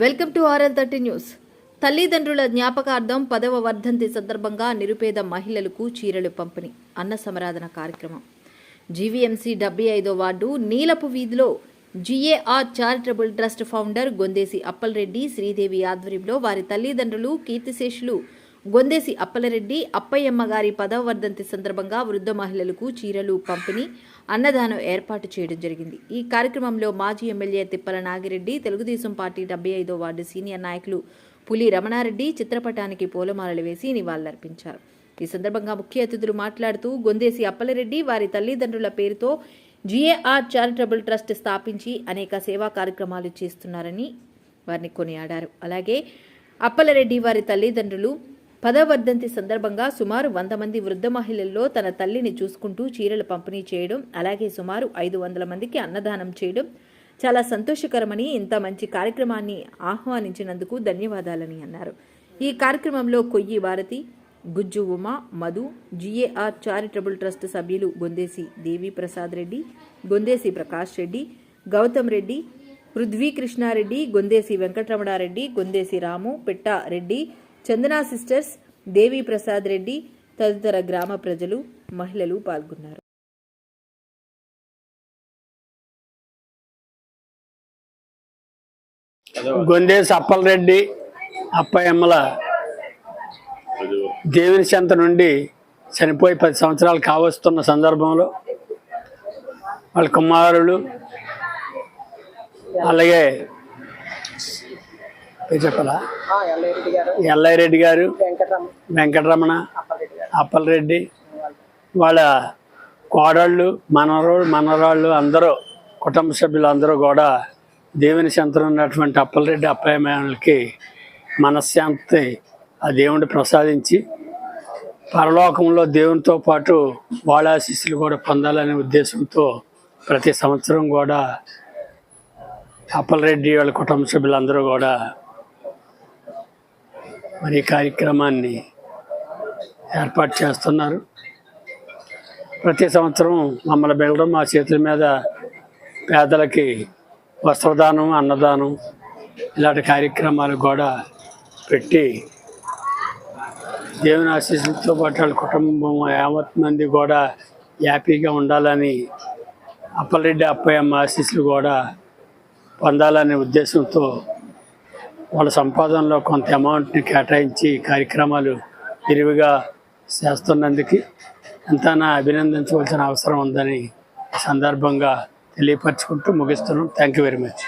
Welcome to R L thirty news. తల్లిదండ్రుల జ్ఞాపకార్థం పదవ వర్ధంతి సందర్భంగా నిరుపేద మహిళలకు చీరలు పంపిణీ అన్న సమరాధన కార్యక్రమం. జీవీఎంసీ డెబ్బై ఐదో వార్డు నీలపు వీధిలో G A R charitable trust founder Gondesi Appalareddy Sridevi ఆధ్వర్యంలో వారి తల్లిదండ్రులు కీర్తిశేషులు గొందేసి అప్పలరెడ్డి అప్పయ్యమ్మ గారి పదవ వర్ధంతి సందర్భంగా వృద్ధ మహిళలకు చీరలు పంపిణీ అన్నదానం ఏర్పాటు చేయడం జరిగింది. ఈ కార్యక్రమంలో మాజీ ఎమ్మెల్యే తిప్పల నాగిరెడ్డి తెలుగుదేశం పార్టీ డెబ్బై ఐదో వార్డు సీనియర్ నాయకులు పులి రమణారెడ్డి చిత్రపటానికి పూలమాలలు వేసి నివాళులర్పించారు. ఈ సందర్భంగా ముఖ్య అతిథులు మాట్లాడుతూ గొందేసి అప్పలరెడ్డి వారి తల్లిదండ్రుల పేరుతో జిఏఆర్ చారిటబుల్ ట్రస్ట్ స్థాపించి అనేక సేవా కార్యక్రమాలు చేస్తున్నారని వారిని కొనియాడారు. అలాగే అప్పలరెడ్డి వారి తల్లిదండ్రులు పదవర్ధంతి సందర్భంగా సుమారు వంద మంది వృద్ధ మహిళల్లో తన తల్లిని చూసుకుంటూ చీరలు పంపిణీ చేయడం అలాగే సుమారు ఐదు వందల మందికి అన్నదానం చేయడం చాలా సంతోషకరమని ఇంత మంచి కార్యక్రమాన్ని ఆహ్వానించినందుకు ధన్యవాదాలని అన్నారు. ఈ కార్యక్రమంలో Koyyi Bharathi Gujju Uma Madhu G A R charitable trust సభ్యులు గొందేసి దేవి ప్రసాద్ రెడ్డి గొందేసి ప్రకాష్ రెడ్డి గౌతమ్ రెడ్డి పృథ్వీ కృష్ణారెడ్డి గొందేసి వెంకటరమణారెడ్డి గొందేసి రాము పిట్ట రెడ్డి చందనా సిస్టర్స్ దేవి ప్రసాద్ రెడ్డి తదితర గ్రామ ప్రజలు మహిళలు పాల్గొన్నారు. గొందేసి అప్పలరెడ్డి అప్పయమ్మల దేవుని చెంత నుండి చనిపోయి పది సంవత్సరాలు కావస్తున్న సందర్భంలో వాళ్ళ కుమారులు అలాగే పేరు చెప్పాలా? ఎల్లరెడ్డి గారు. వెంకటరమణ. అప్పలరెడ్డి వాళ్ళ. కోడళ్ళు మనవరాళ్ళు మనవరాళ్ళు అందరూ కుటుంబ సభ్యులు అందరూ కూడా దేవుని చెంతన ఉన్నటువంటి అప్పలరెడ్డి అప్పయ్యకి మనశ్శాంతి ఆ దేవుడు ప్రసాదించి పరలోకంలో దేవునితో పాటు వాళ్ళ ఆశీస్సులు కూడా పొందాలనే ఉద్దేశంతో ప్రతి సంవత్సరం కూడా అప్పలరెడ్డి వాళ్ళ కుటుంబ సభ్యులందరూ కూడా మరి ఈ కార్యక్రమాన్ని ఏర్పాటు చేస్తున్నారు. ప్రతి సంవత్సరం మమ్మల్ని బిళ్ళడం మా చేతుల మీద పేదలకి వస్త్రదానం అన్నదానం ఇలాంటి కార్యక్రమాలు కూడా పెట్టి దేవుని ఆశీస్సులతో పాటు వాళ్ళ కుటుంబం యావత్ మంది కూడా హ్యాపీగా ఉండాలని అప్పలరెడ్డి అప్పయ్యమ్మ ఆశీస్సులు కూడా పొందాలనే ఉద్దేశంతో వాళ్ళ సంపాదనలో కొంత అమౌంట్ని కేటాయించి కార్యక్రమాలు విరివిగా చేస్తున్నందుకు ఎంతైనా అభినందించవలసిన అవసరం ఉందని సందర్భంగా తెలియపరచుకుంటూ ముగిస్తున్నాం. Thank you very much